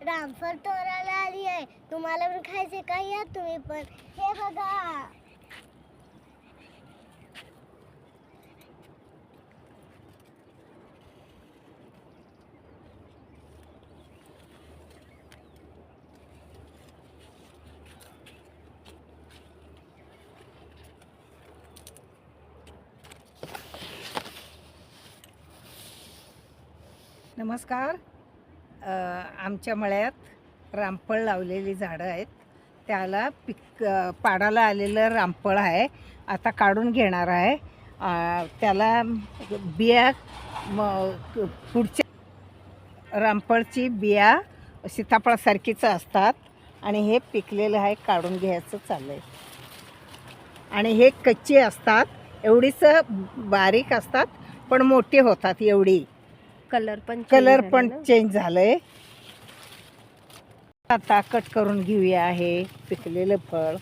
रामफळ तोराला आली आहे. तुम्हाला पण खायचे का? या तुम्ही पण. हे बघा. नमस्कार. आमच्या मळ्यात रामफळ लावलेली झाडं आहेत. त्याला पिक पाडाला आलेलं रामफळ आहे. आता काढून घेणार आहे. त्याला बिया म पुढच्या रामफळची बिया सीताफळासारखीच असतात आणि हे पिकलेलं आहे काढून घ्यायचं चाललं आहे आणि हे कच्ची असतात. एवढीच बारीक असतात पण मोठी होतात एवढी. कलर पण कलर पण चेंज झालंय. आता कट करून घेऊया आहे पिकलेलं फळ.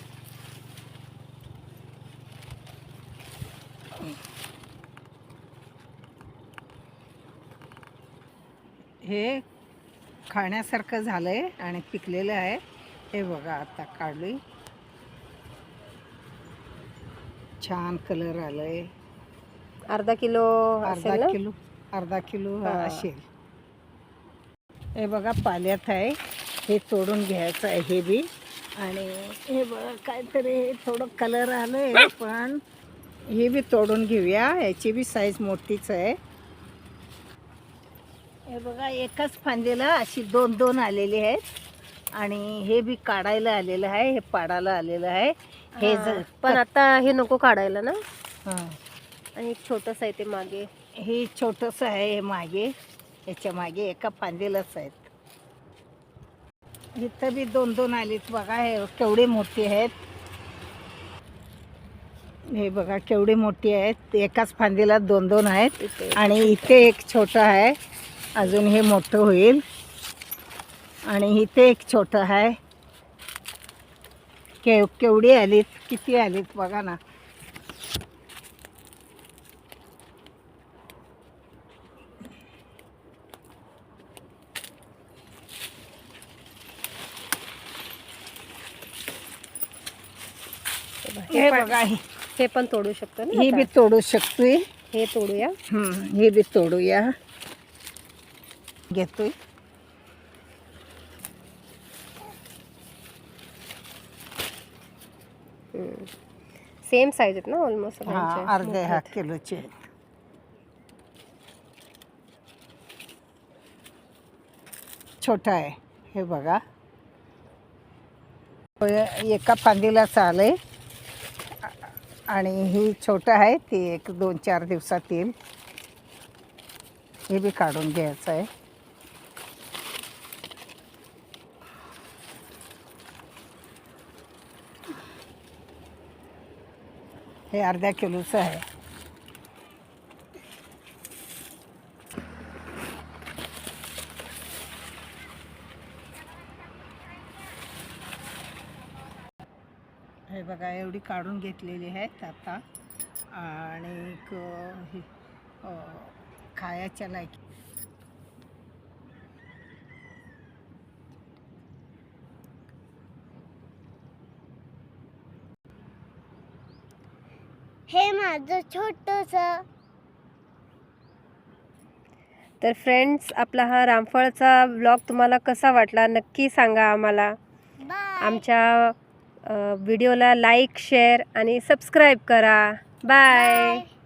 हे खाण्यासारखं झालंय आणि पिकलेलं आहे. हे बघा आता काढली छान कलर आलंय. अर्धा किलो अर्धा असेल ना? किलो. अर्धा किलो. असेल. हे बघा पाल्यात आहे. हे तोडून घ्यायचं आहे हे बी. आणि हे बघा काहीतरी हे थोडं कलर आलंय पण हे बी तोडून घेऊया. याची बी साईज मोठीच आहे. हे बघा एकाच फांदीला अशी दोन दोन आलेली आहेत. आणि हे बी काढायला आलेलं आहे हे पाडायला आलेलं आहे. हे हा, ज- पण आता हे नको काढायला ना. हां. आणि एक छोटस आहे ते मागे. हे छोटंसं आहे हे मागे. याच्या मागे एका फांदीलाच आहेत. इथं बी दोन दोन आलीत. बघा हे केवढी मोठी आहेत. हे बघा केवढी मोठी आहेत. एकाच फांदीला दोन दोन आहेत. आणि इथे एक छोटं आहे. अजून हे मोठं होईल. आणि इथे एक छोटं आहे. केव केवढी आलीत? किती आलीत? बघा ना. हे बघा हे पण तोडू शकतो ना हे? बी तोडू शकतोय. हे तोडूया. हे बी तोडूया. घेतोय. सेम साईज आहेत ना ऑलमोस्ट हा अर्धे हा किलोचे आहेत. छोटा आहे हे बघा. एका फांदीलाच आलंय आणि ही छोटं आहे ती एक दोन चार दिवसात येईल. हे बी काढून घ्यायचं आहे. हे अर्ध्या किलोचं आहे. हे बघा एवढी काढून घेतलेली आहेत आता. आणि क- हे, खायच्या लायकी हे माझं छोटस तर फ्रेंड्स आपला हा रामफळचा ब्लॉग तुम्हाला कसा वाटला नक्की सांगा आम्हाला. आमच्या व्हिडिओला लाईक शेअर आणि सबस्क्राईब करा. बाय. बाय.